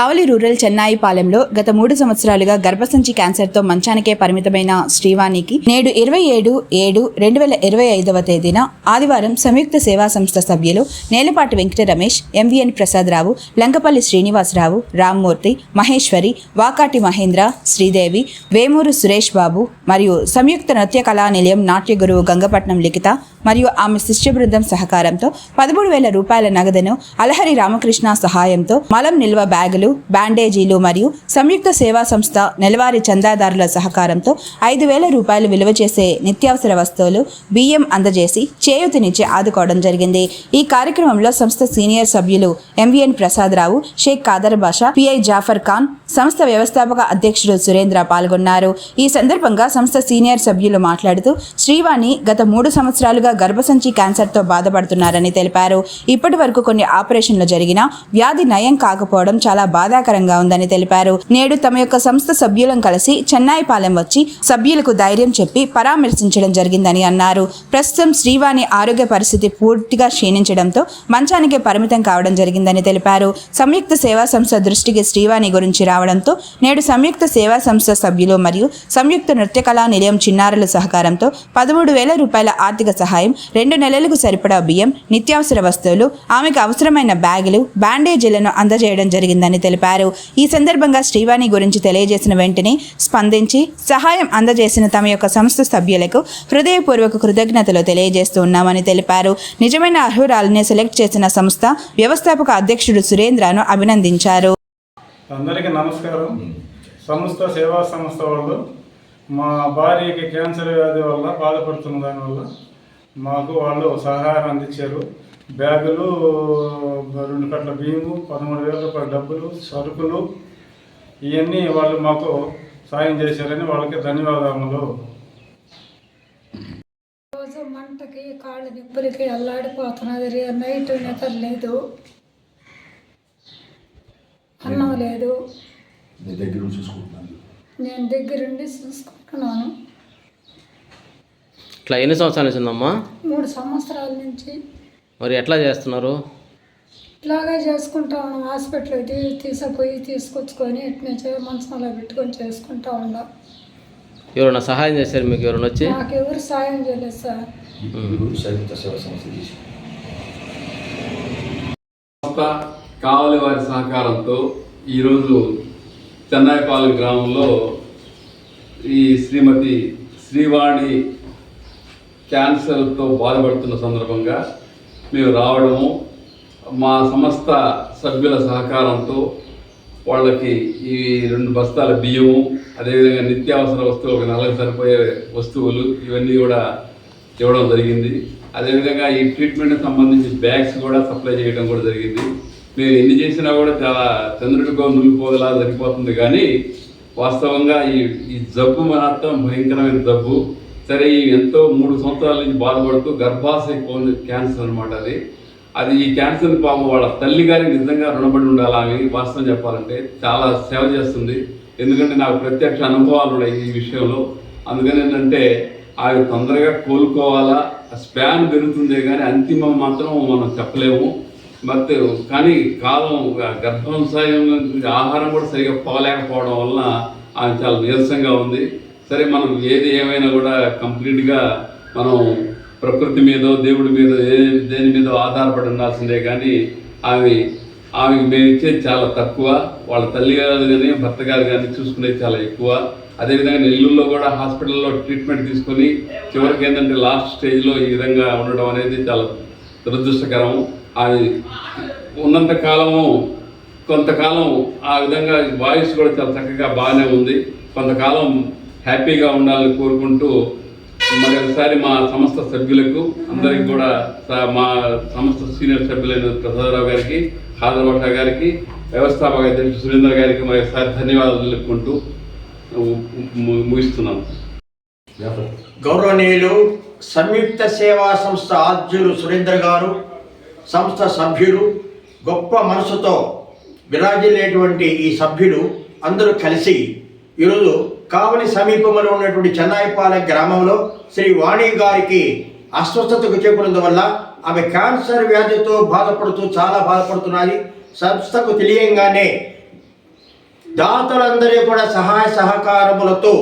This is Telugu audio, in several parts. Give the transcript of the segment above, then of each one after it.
కావలి రూరల్ చెన్నాయిపాలెంలో గత మూడు సంవత్సరాలుగా గర్భసంచి క్యాన్సర్తో మంచానికే పరిమితమైన శ్రీవాణికి నేడు ఇరవై ఏడు ఏడు రెండు వేల ఇరవై ఐదవ తేదీన ఆదివారం సంయుక్త సేవా సంస్థ సభ్యులు నేలపాటి వెంకట రమేష్ ఎంవిఎన్ ప్రసాదరావు లంకపల్లి శ్రీనివాసరావు రామ్మూర్తి మహేశ్వరి వాకాటి మహేంద్ర శ్రీదేవి వేమూరు సురేష్ బాబు మరియు సంయుక్త నృత్య కళా నిలయం నాట్య గురువు గంగపట్నం లిఖిత మరియు ఆమె శిష్య బృందం సహకారంతో పదమూడు వేల రూపాయల నగదును అలహరి రామకృష్ణ సహాయంతో మలం నిల్వ బ్యాగులు బ్యాండేజీలు మరియు సంయుక్త సేవా సంస్థ నెలవారీ చందాదారుల సహకారంతో ఐదు వేల రూపాయలు విలువ చేసే నిత్యావసర వస్తువులు బియ్యం అందజేసి చేయూతినిచ్చి ఆదుకోవడం జరిగింది. ఈ కార్యక్రమంలో సంస్థ సీనియర్ సభ్యులు ఎంవిఎన్ ప్రసాదరావు షేక్ కాదర్ బాషా పిఐ జాఫర్ ఖాన్ సంస్థ వ్యవస్థాపక అధ్యక్షుడు సురేంద్ర పాల్గొన్నారు. ఈ సందర్భంగా సంస్థ సీనియర్ సభ్యులు మాట్లాడుతూ శ్రీవాణి గత మూడు సంవత్సరాలుగా గర్భసంచి క్యాన్సర్తో బాధపడుతున్నారని తెలిపారు. ఇప్పటి వరకు కొన్ని ఆపరేషన్లు జరిగినా వ్యాధి నయం కాకపోవడం చాలా బాధాకరంగా ఉందని తెలిపారు. నేడు తమ యొక్క సంస్థ సభ్యులను కలిసి చెన్నాయిపాలెం వచ్చి సభ్యులకు ధైర్యం చెప్పి పరామర్శించడం జరిగిందని అన్నారు. ప్రస్తుతం శ్రీవాణి ఆరోగ్య పరిస్థితి పూర్తిగా క్షీణించడంతో మంచానికి పరిమితం కావడం జరిగిందని తెలిపారు. సంయుక్త సేవా సంస్థ దృష్టికి శ్రీవాణి గురించి రావడంతో నేడు సంయుక్త సేవా సంస్థ సభ్యులు మరియు సంయుక్త నృత్య కళా నిలయం చిన్నారుల సహకారంతో పదమూడు వేల రూపాయల ఆర్థిక సహాయం రెండు నెలలకు సరిపడా బియ్యం నిత్యావసర వస్తువులు ఆమెకు అవసరమైన బ్యాగులు బ్యాండేజీలను అందజేయడం జరిగిందని తెలిపారు. ఈ సందర్భంగా శ్రీవాణి గురించి తెలియజేసిన వెంటనే స్పందించి సహాయం అందజేసిన తమ యొక్క సంస్థ సభ్యులకు హృదయపూర్వక కృతజ్ఞతలు తెలియజేస్తూ ఉన్నామని తెలిపారు. నిజమైన అర్హురాలని సెలెక్ట్ చేసిన సంస్థ వ్యవస్థాపక అధ్యక్షుడు సురేంద్రను అభినందించారు. అందరికీ నమస్కారం. సంస్థ సేవా సంస్థ వాళ్ళు. మా భార్యకి క్యాన్సర్ వ్యాధి వల్ల బాధపడుతున్న దానివల్ల మాకు వాళ్ళు సహాయం అందించారు. బ్యాగులు రెండు కట్ల బియ్యము పదమూడు వేల రూపాయల డబ్బులు సరుకులు ఇవన్నీ వాళ్ళు మాకు సాయం చేశారని వాళ్ళకి ధన్యవాదములు. రోజు మంటకి కాళ్ళ నిప్పులకి అల్లాడిపోతున్నది. నైట్ నిద్ర లేదు. అన్నం లేదు. నీ దగ్గర నేను దగ్గరుండి చూసుకుంటున్నాను. ఇట్లా ఎన్ని సంవత్సరాల నుంచి ఉందమ్మా? మూడు సంవత్సరాల నుంచి. మరి ఎట్లా చేస్తున్నారు? ఇలాగే చేసుకుంటా ఉన్నాం. హాస్పిటల్కి తీ తీసుకుపోయి తీసుకొచ్చుకొని ఇట్నే చే మంచంలో పెట్టుకొని చేసుకుంటా ఉన్నాం. ఎవరైనా సహాయం చేశారు మీకు ఎవరైనా వచ్చి? నాకు ఎవరు సాయం చేయలేదు సార్. కావలి వారి సహకారంతో ఈరోజు చెన్నాయిపాలెం గ్రామంలో ఈ శ్రీమతి శ్రీవాణి క్యాన్సర్తో బాధపడుతున్న సందర్భంగా మేము రావడము మా సంస్థ సభ్యుల సహకారంతో వాళ్ళకి ఈ రెండు బస్తాల బియ్యము అదేవిధంగా నిత్యావసర వస్తువులు ఒక నెలకు సరిపోయే వస్తువులు ఇవన్నీ కూడా ఇవ్వడం జరిగింది. అదేవిధంగా ఈ ట్రీట్మెంట్కి సంబంధించి బ్యాగ్స్ కూడా సప్లై చేయడం కూడా జరిగింది. మేము ఎన్ని చేసినా కూడా చాలా చంద్రుడికో నులిపోదలా సరిపోతుంది కానీ వాస్తవంగా ఈ ఈ జబ్బు మాత్రం భయంకరమైన జబ్బు. సరే ఎంతో మూడు సంవత్సరాల నుంచి బాధపడుతూ గర్భాశయ క్యాన్సర్ అనమాట అది. అది ఈ క్యాన్సర్ పాపం వాళ్ళ తల్లి గారికి నిజంగా రుణపడి ఉండాలి ఆమె వాస్తవం చెప్పాలంటే చాలా సేవ చేస్తుంది. ఎందుకంటే నాకు ప్రత్యక్ష అనుభవాలు ఉన్నాయి ఈ విషయంలో. అందుకని ఏంటంటే ఆమె తొందరగా కోలుకోవాలా స్పాన్ పెరుగుతుందే కానీ అంతిమం మాత్రం మనం చెప్పలేము. మరి కానీ కాలం గర్భంశయం ఆహారం కూడా సరిగా పోలేకపోవడం వలన ఆమె చాలా నీరసంగా ఉంది. సరే మనం ఏది ఏమైనా కూడా కంప్లీట్గా మనం ప్రకృతి మీదో దేవుడి మీద ఏ దేని మీద ఆధారపడి ఉండాల్సిందే కానీ ఆమె ఆమెకి మేము ఇచ్చేది చాలా తక్కువ. వాళ్ళ తల్లి గారు కానీ భర్త గారు కానీ చూసుకునేది చాలా ఎక్కువ. అదేవిధంగా నెల్లూరులో కూడా హాస్పిటల్లో ట్రీట్మెంట్ తీసుకొని చివరికి ఏంటంటే లాస్ట్ స్టేజ్లో ఈ విధంగా ఉండడం అనేది చాలా దురదృష్టకరం. అది ఉన్నంత కాలము కొంతకాలం ఆ విధంగా వాయిస్ కూడా చాలా చక్కగా బాగానే ఉంది. కొంతకాలం హ్యాపీగా ఉండాలని కోరుకుంటూ మరి ఒకసారి మా సంస్థ సభ్యులకు అందరికి కూడా మా సంస్థ సీనియర్ సభ్యులైన ప్రసాదరావు గారికి హాజర్ గారికి వ్యవస్థాపక అధ్యక్షుడు సురేందర్ గారికి మరి ఒకసారి ధన్యవాదాలు తెలుపుకుంటూ ముగిస్తున్నాను గౌరవనీయులు సంయుక్త సేవా సంస్థ ఆద్యులు సురేందర్ గారు సంస్థ సభ్యులు గొప్ప మనసుతో విరాజిల్లేటువంటి ఈ సభ్యులు అందరూ కలిసి ఈరోజు కావలి సమీపంలో ఉన్నటువంటి చెన్నాయిపాలెం గ్రామంలో శ్రీ వాణి గారికి అస్వస్థతకు వల్ల ఆమె క్యాన్సర్ వ్యాధితో బాధపడుతూ చాలా బాధపడుతున్నది. సంస్థకు తెలియంగానే దాతలందరూ కూడా సహాయ సహకారములతో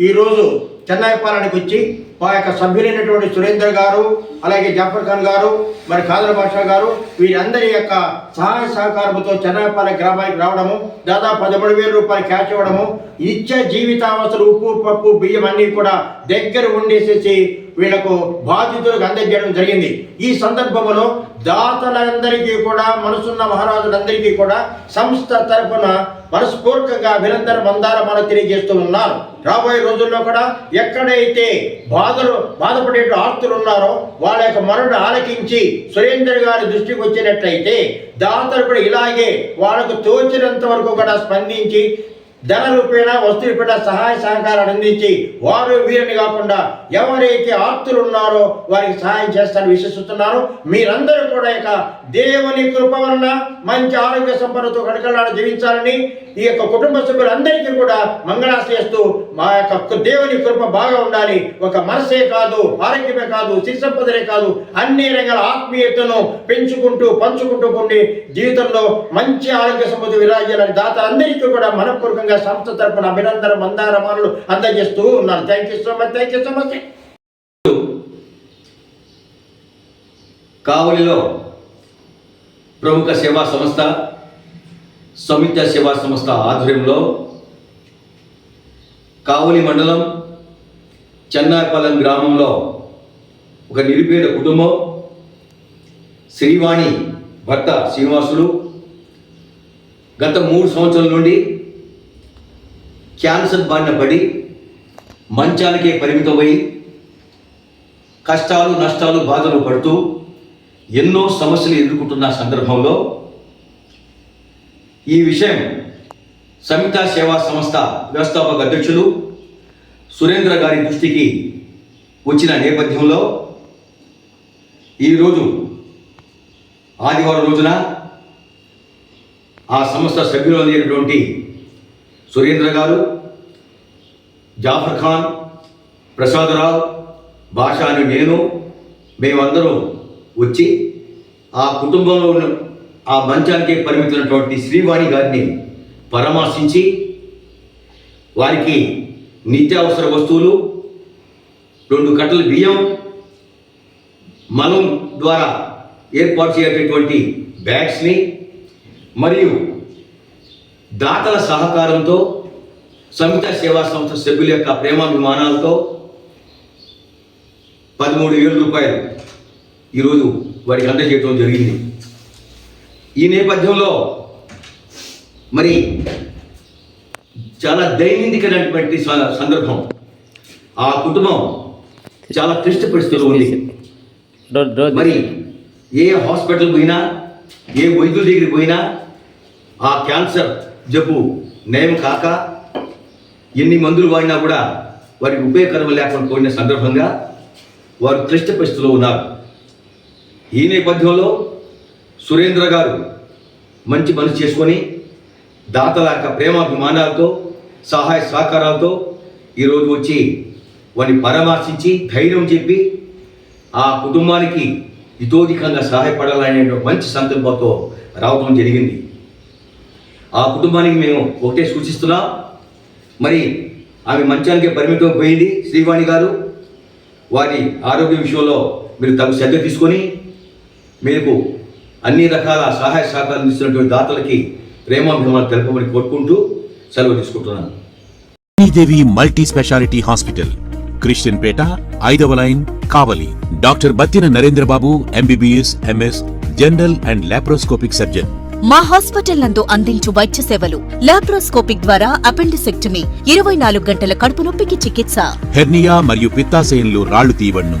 ఈరోజు చెన్నై వచ్చి మా యొక్క సభ్యులైనటువంటి సురేందర్ గారు అలాగే జాఫర్ ఖాన్ గారు మరి కాదర్ బాషా గారు వీరందరి యొక్క సహాయ సహకారంతో చెన్నైపాలెం గ్రామానికి రావడము దాదాపు పదమూడు వేల రూపాయలు క్యాష్ ఇవ్వడము ఇచ్చే జీవితావసరం ఉప్పు పప్పు బియ్యం అన్నీ కూడా దగ్గర ఉండేసేసి వీళ్ళకు బాధితులకు అందజేయడం జరిగింది. ఈ సందర్భంలో దాతలందరికీ కూడా మనసున్న మహారాజులందరికీ కూడా సంస్థ తరఫున మనస్ఫూర్తిగా అభినందన మందారమాల తెలియజేస్తూ ఉన్నారు. రాబోయే రోజుల్లో కూడా ఎక్కడైతే బాధలు బాధపడే ఆస్తులు ఉన్నారో వాళ్ళ యొక్క మనుడు ఆలకించి సురేందర్ గారి దృష్టికి వచ్చినట్లయితే దాతలు కూడా ఇలాగే వాళ్ళకు తోచినంత వరకు కూడా స్పందించి ధన రూపేణ వస్తు రూపేణ సహాయ సహకారాలు అందించి వారు వీరిని కాకుండా ఎవరైతే ఆర్తులు ఉన్నారో వారికి సహాయం చేస్తారని విశ్వసిస్తున్నారు. మీరందరూ కూడా ఇక దేవుని కృప వలన మంచి ఆరోగ్య సంపన్నతో కడకలాడ జీవించాలని ఈ యొక్క కుటుంబ సభ్యులందరికీ కూడా మంగళాశ్రయిస్తూ మా యొక్క దేవుని కృప బాగా ఉండాలి. ఒక మనసే కాదు ఆరోగ్యమే కాదు సిరి సంపదనే కాదు అన్ని రంగాల ఆత్మీయతను పెంచుకుంటూ పంచుకుంటూ ఉండి జీవితంలో మంచి ఆరోగ్య సంపద విరాజాలని దాత అందరికీ కూడా మనపూర్వకంగా సంస్థ తరపున అభినందన మందారమానులు అందజేస్తూ ఉన్నాను. Thank you so much thank you so much కావలిలో ప్రముఖ సేవా సంస్థ సంయుక్త సేవా సంస్థ ఆధ్వర్యంలో కావలి మండలం చెన్నాయపాలెం గ్రామంలో ఒక నిరుపేద కుటుంబం శ్రీవాణి భర్త శ్రీనివాసులు గత మూడు సంవత్సరాల నుండి క్యాన్సర్ బారిన పడి మంచానికే పరిమితమై కష్టాలు నష్టాలు బాధలు పడుతూ ఎన్నో సమస్యలు ఎదుర్కొంటున్న సందర్భంలో ఈ విషయం సంయుక్త సేవా సంస్థ వ్యవస్థాపక అధ్యక్షులు సురేంద్ర గారి దృష్టికి వచ్చిన నేపథ్యంలో ఈరోజు ఆదివారం రోజున ఆ సంస్థ సభ్యులు అనేటువంటి సురేంద్ర గారు జాఫర్ ఖాన్ ప్రసాదరావు భాషాని నేను మేమందరం వచ్చి ఆ కుటుంబంలో ఉన్న ఆ మంచానికి పరిమితున్నటువంటి శ్రీవాణి గారిని పరామర్శించి వారికి నిత్యావసర వస్తువులు రెండు కట్టల బియ్యం మలం ద్వారా ఏర్పాటు చేసేటటువంటి బ్యాగ్స్ని మరియు దాతల సహకారంతో సంయుక్త సేవా సంస్థ సభ్యుల యొక్క ప్రేమాభిమానాలతో పదమూడు వేల రూపాయలు ఈరోజు వారికి అందజేయటం జరిగింది. ఈ నేపథ్యంలో మరి చాలా దైనందికమైనటువంటి స- సందర్భం. ఆ కుటుంబం చాలా క్లిష్ట పరిస్థితులు ఉంది. మరి ఏ హాస్పిటల్ పోయినా ఏ వైద్యుల దగ్గరికి పోయినా ఆ క్యాన్సర్ జబ్బు నయం కాక ఎన్ని మందులు వాడినా కూడా వారికి ఉపయోగకరం లేకుండా పోయిన సందర్భంగా వారు క్లిష్ట పరిస్థితిలో ఉన్నారు. ఈ నేపథ్యంలో సురేంద్ర గారు మంచి మనసు చేసుకొని దాతల యొక్క ప్రేమాభిమానాలతో సహాయ సహకారాలతో ఈరోజు వచ్చి వారిని పరామర్శించి ధైర్యం చెప్పి ఆ కుటుంబానికి ఇతోధికంగా సహాయపడాలనే మంచి సంకల్పంతో రావడం జరిగింది. ఆ కుటుంబానికి మేము ఒకటే సూచిస్తున్నాం మరి ఆమె మంచానికి పరిమితం పోయింది శ్రీవాణి గారు. వారి ఆరోగ్య విషయంలో మీరు తగు శ్రద్ధ తీసుకొని మీకు అన్ని రకాల సహాయ సహకారం ఇస్తున్నటువంటి దాతలకి ప్రేమాభిమానాలు తెలపమని కోరుకుంటూ సెలవు తీసుకుంటున్నాను. Sridevi multi speciality hospital Christian Peta ఐదవ line Kavali. Doctor Battina Narendrababu MBBS MS general and laparoscopic surgeon. మా హాస్పిటల్ నందు అందించు వైద్య సేవలు. లాప్రోస్కోపిక్ ద్వారా అపెండిసెక్టమీ ఇరవై నాలుగు గంటల కడుపు నొప్పికి చికిత్స. హెర్నియా మరియు పిత్తాశయంలో రాళ్ళు తీయబడును.